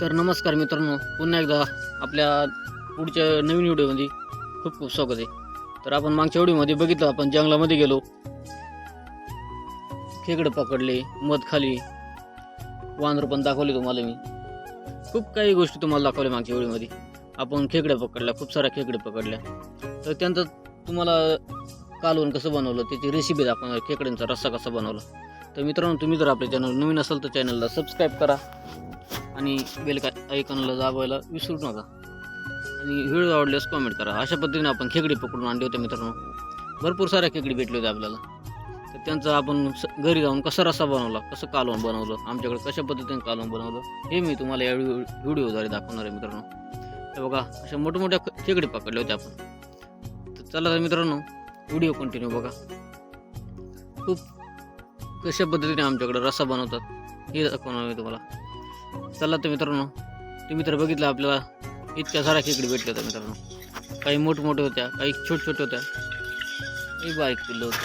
तर नमस्कार मित्रांनो पुन्हा एकदा आपल्या पुढच्या नवीन व्हिडिओमध्ये खूप खूप स्वागत आहे. तर आपण मागच्या व्हिडिओमध्ये बघितलं आपण जंगलामध्ये गेलो. खेकडे पकडले मध खाली. वानर पण दाखवले तुम्हाला मी. खूप काही गोष्टी तुम्हाला दाखवल्या मागच्या व्हिडिओमध्ये. आपण खेकडे पकडल्या खूप साऱ्या खेकडे पकडल्या. तर त्यांचं तुम्हाला कालवण कसं बनवलं त्याची रेसिपी दाखवणार खेकड्यांचा रस्सा कसा बनवला. तर मित्रांनो तुम्ही जर आपल्या चॅनल नवीन असाल तर चॅनलला सबस्क्राईब करा. आणि बेलका का जाबायला दाबायला विसरू नका. आणि व्हिडिओ आवडल्यास कॉमेंट करा. अशा पद्धतीने आपण खेकडी पकडून आणले होते मित्रांनो. भरपूर साऱ्या खेकडी भेटले होते आपल्याला. तर त्यांचा आपण घरी जाऊन कसा रस्सा बनवला कसं कालवण बनवलं आमच्याकडे कशा पद्धतीने कालवण बनवलं हे मी तुम्हाला या व्हिडिओद्वारे दाखवणार आहे मित्रांनो. हे बघा अशा मोठमोठ्या खेकडी खेकडे पकडले होते आपण. तर चला तर मित्रांनो व्हिडिओ कंटिन्यू बघा. खूप कशा पद्धतीने आमच्याकडे रस्सा बनवतात हे दाखवणार मी तुम्हाला. चला तर मित्रांनो तुम्ही तर बघितलं आपल्याला इतक्या साऱ्या खेकडी भेटल्या होत्या मित्रांनो. काही मोठमोठ्या होत्या काही छोट छोट होत्या. काही बारीक पिल्लं होतं.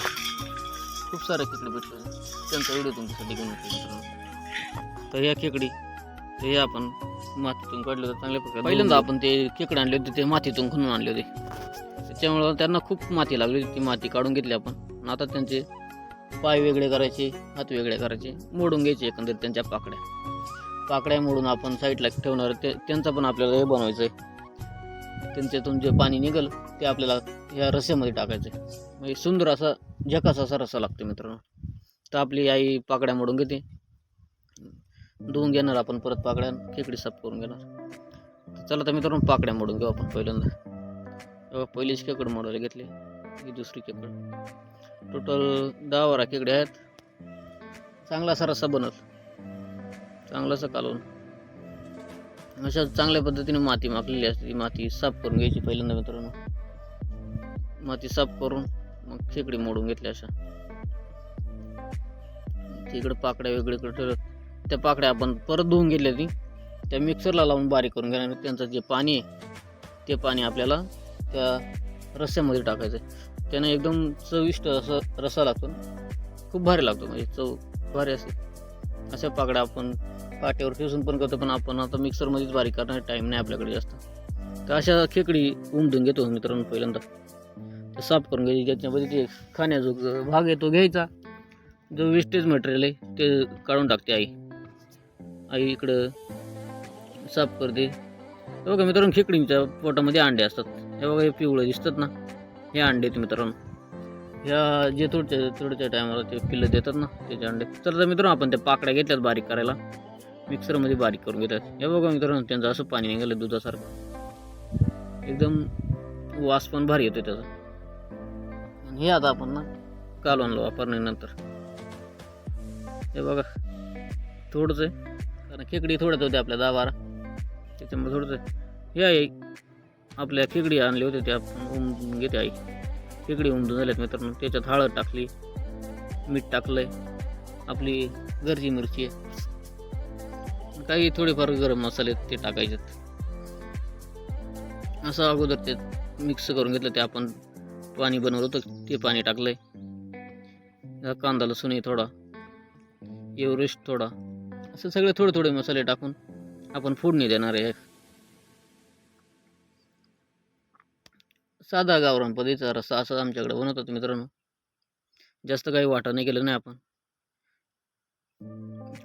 खूप साऱ्या खेकडी भेटल्या होत्या. त्यांचा व्हिडिओ तुमच्यासाठी घेऊन येतो मित्रांनो. तर या खेकडी तर हे आपण मातीतून काढले होते चांगल्या प्रकारे. पहिल्यांदा आपण ते खेकडे आणले होते ते मातीतून खणून आणले होते. त्याच्यामुळं त्यांना खूप माती लागली होती ती माती काढून घेतली आपण. आता त्यांचे पाय वेगळे करायचे हात वेगळे करायचे मोडून घ्यायचे एकंदरीत त्यांच्या पाकड्या पाकड्या मोडून आपण साईडला ठेवणार. ते त्यांचं पण आपल्याला हे बनवायचं आहे त्यांच्यातून जे पाणी निघल ते आपल्याला या रस्स्यामध्ये टाकायचं आहे म्हणजे सुंदर असा झकास असा रस्सा लागतो मित्रांनो. तर आपली आई पाकड्या मोडून घेते. धुवून घेणार आपण परत पाकड्या खेकडी साफ करून घेणार. चला तर मित्रांनो पाकड्या मोडून घेऊ आपण पहिल्यांदा. तेव्हा पहिलीच खेकड मोडायला घेतली. ही दुसरी खेकड. टोटल दहा बारा खेकडे आहेत. चांगला असा रस्सा बनल. चांगलंसं असा कालवून. अशा चांगल्या पद्धतीने माती माकलेली असते. ती माती साफ करून घ्यायची पहिल्यांदा मित्रांनो. माती साफ करून मग खेकडी मोडून घेतल्या अशा. तिकडे पाकड्या वेगळीकडे ठेवत त्या पाकड्या आपण परत धुवून घेतल्या ती. त्या मिक्सरला लावून बारीक करून घेणार त्यांचं जे पाणी आहे ते पाणी आपल्याला त्या रस्स्यामध्ये टाकायचं आहे त्यानं एकदम चविष्ट असं रसा लागतो खूप भारी लागतो. म्हणजे चव भारी असते. अशा पाकड्या आपण पाट्यावर ठेवून पण करतो पण आपण आता मिक्सरमध्येच बारीक करणार टाईम नाही आपल्याकडे जास्त. तर अशा खेकडी उमटून घेतो हो मित्रांनो पहिल्यांदा. ते साफ करून घ्यायची ज्याच्यामध्ये ते खाण्याजोग भाग आहे तो घ्यायचा. जो वेस्टेज मटेरियल आहे ते काढून टाकते आई. आई इकडं साफ करते. हे बघा मित्रांनो खेकडींच्या पोटामध्ये अंडे असतात. हे बघा हे पिवळं दिसतात ना? हे अंडे आहेत मित्रांनो. ह्या जे थोडच्या थोडच्या टायमाला ते पिल्लं देतात ना त्याचे अंडे. तर मित्रांनो आपण त्या पाकड्या घेतल्यात बारीक करायला. मिक्सरमध्ये बारीक करून घेतात. हे बघा मित्रांनो त्यांचं असं पाणी निघालं दुधासारखं. एकदम वास पण भारी येतो त्याचा. आणि हे आता आपण ना कालवणला वापरण्यानंतर हे बघा थोडंच आहे. कारण खेकडी थोड्याच होते आपल्या दहा बारा. त्याच्यामुळे थोडंच आहे. हे आहे आपल्या खेकडी आणली होती त्या उमजून घेते आई. खेकडी उमजून झाल्यात मित्रांनो. त्याच्यात हळद टाकली मीठ टाकलंय. आपली घरची मिरची आहे. काही थोडेफार गरम मसाले ते टाकायचेत. असं अगोदर ते मिक्स करून घेतलं ते आपण पाणी बनवलं होतं ते पाणी टाकलंय. कांदा लसूण आहे थोडा एव्हरेस्ट थोडा असं सगळे थोडे थोडे मसाले टाकून आपण फोडणी देणार आहे. साधा गावरान पदीचा रस्सा असं आमच्याकडे बनवतात मित्रांनो. जास्त काही वाटा नाही केलं नाही आपण.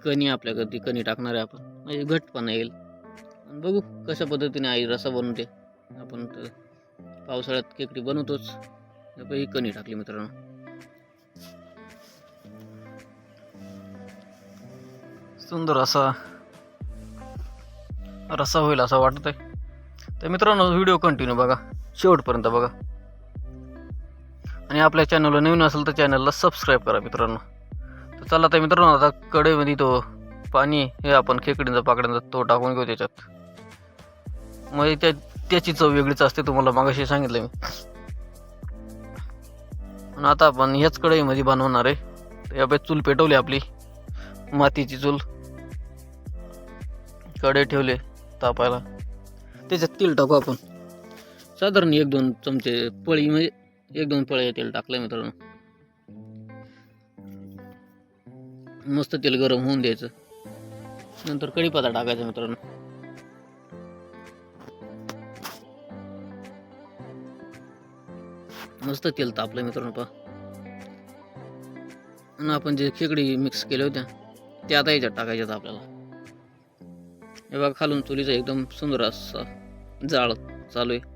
कणी आपल्याकडे ती कणी टाकणार आहे आपण. म्हणजे घटपणा येईल. आणि बघू कशा पद्धतीने आई रस्सा बनवते. आपण तर पावसाळ्यात केकडी बनवतोच. ही कणी टाकली मित्रांनो. सुंदर असा रस्सा होईल असं वाटत आहे तर मित्रांनो व्हिडिओ कंटिन्यू बघा. शेवटपर्यंत बघा. आणि आपल्या चॅनलला नवीन असेल तर चॅनलला सबस्क्राईब करा मित्रांनो. चला तर मित्रांनो आता कडेमध्ये तो पाणी हे आपण खेकडींचा पाकड्यांचा तो टाकून घेऊ त्याच्यात. म्हणजे त्या त्याची चव वेगळीच असते तुम्हाला मागाशी सांगितलं मी. आता आपण ह्याच कढईमध्ये बनवणार आहे. तर या चूल पेटवली आपली. मातीची चूल. कढई ठेवले तापायला. त्याच्यात तेल टाकू आपण. साधारण एक दोन चमचे पळी म्हणजे एक दोन पळ्या तेल टाकलं मित्रांनो. मस्त तेल गरम होऊन द्यायचं. नंतर कढीपत्ता टाकायचा मित्रांनो. मस्त तेल तापलं मित्रांनो पहा. आपण जे खेकडी मिक्स केल्या होत्या त्या आता याच्यात टाकायच्यात आपल्याला. हे बघा खालून चुलीचा एकदम सुंदर असा जाळ चालू आहे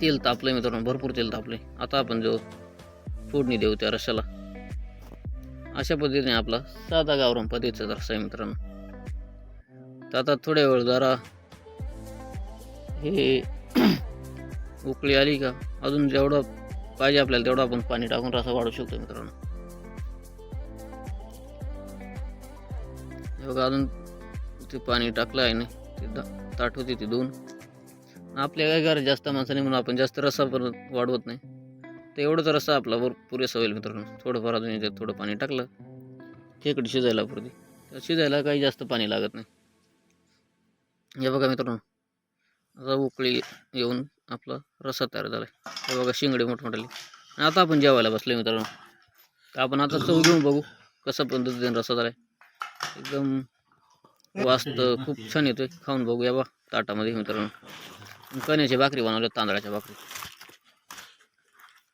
तेल तापलंय मित्रांनो भरपूर तेल तापलंय. आता आपण जो फोडणी देऊ त्या रशाला अशा पद्धतीने आपला साधा गावरान पद्धतीचा रस्सा आहे मित्रांनो. तर आता थोड्या वेळ जरा हे उकळी आली का? अजून जेवढं पाहिजे आपल्याला तेवढं आपण पाणी टाकून रसा वाढू शकतो मित्रांनो. हे बघा अजून ते पाणी टाकलं आहे ना ते दा- ताट होती ती दोन. आपल्या काय घरात जास्त माणसाने म्हणून आपण जास्त रस्सा पण वाढवत नाही. तर एवढंच रस्सा आपला वर पुरेसा होईल मित्रांनो. थोडंफार अजून याच्यात थोडं पाणी टाकलं. खेकडी शिजायला पुरती. तर शिजायला काही जास्त पाणी लागत नाही. हे बघा मित्रांनो. आता उकळी येऊन आपला रस्सा तयार झाला आहे हे बघा शिंगडे मोठमोठाले. आणि आता आपण जेवायला बसलो मित्रांनो. तर आपण आता चव घेऊन बघू कसा पद्धतीने रस्सा झाला आहे एकदम वास्त खूप छान येतोय. खाऊन बघू या बा ताटामध्ये मित्रांनो. कण्याची भाकरी बनवल्या तांदळाच्या भाकरी.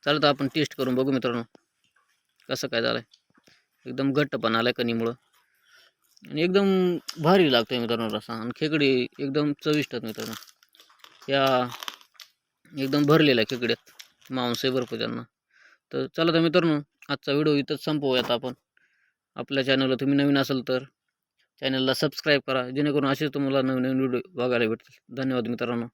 चालतं तर आपण टेस्ट करून बघू मित्रांनो कसं काय झालं आहे एकदम घट्टपणा आला आहे कणीमुळं. आणि एकदम भारी लागतोय मित्रांनो रसा आणि खेकडी एकदम चविष्ट आहेत मित्रांनो. या एकदम भरलेल्या खेकड्यात. मांस आहे भरपूर त्यांना. तर चला तर मित्रांनो आजचा व्हिडिओ इथंच संपवूयात आपण. आपल्या चॅनलला तुम्ही नवीन असाल तर चॅनलला सबस्क्राईब करा. जेणेकरून असेच तुम्हाला नवीन नवीन व्हिडिओ बघायला भेटतील. धन्यवाद मित्रांनो.